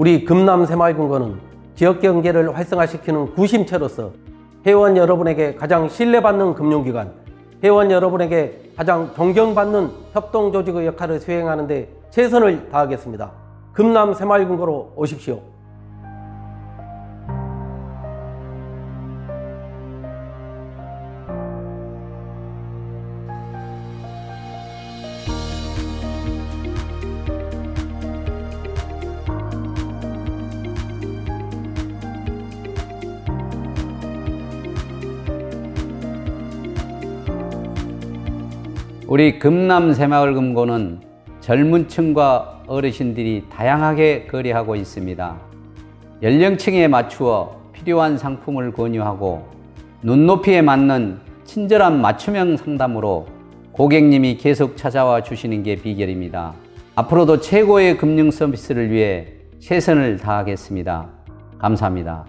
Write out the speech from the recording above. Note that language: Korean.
우리 금남 새마을금고는 지역 경제를 활성화시키는 구심체로서 회원 여러분에게 가장 신뢰받는 금융기관, 회원 여러분에게 가장 존경받는 협동조직의 역할을 수행하는 데 최선을 다하겠습니다. 금남 새마을금고로 오십시오. 우리 금남 새마을 금고는 젊은 층과 어르신들이 다양하게 거래하고 있습니다. 연령층에 맞추어 필요한 상품을 권유하고 눈높이에 맞는 친절한 맞춤형 상담으로 고객님이 계속 찾아와 주시는 게 비결입니다. 앞으로도 최고의 금융 서비스를 위해 최선을 다하겠습니다. 감사합니다.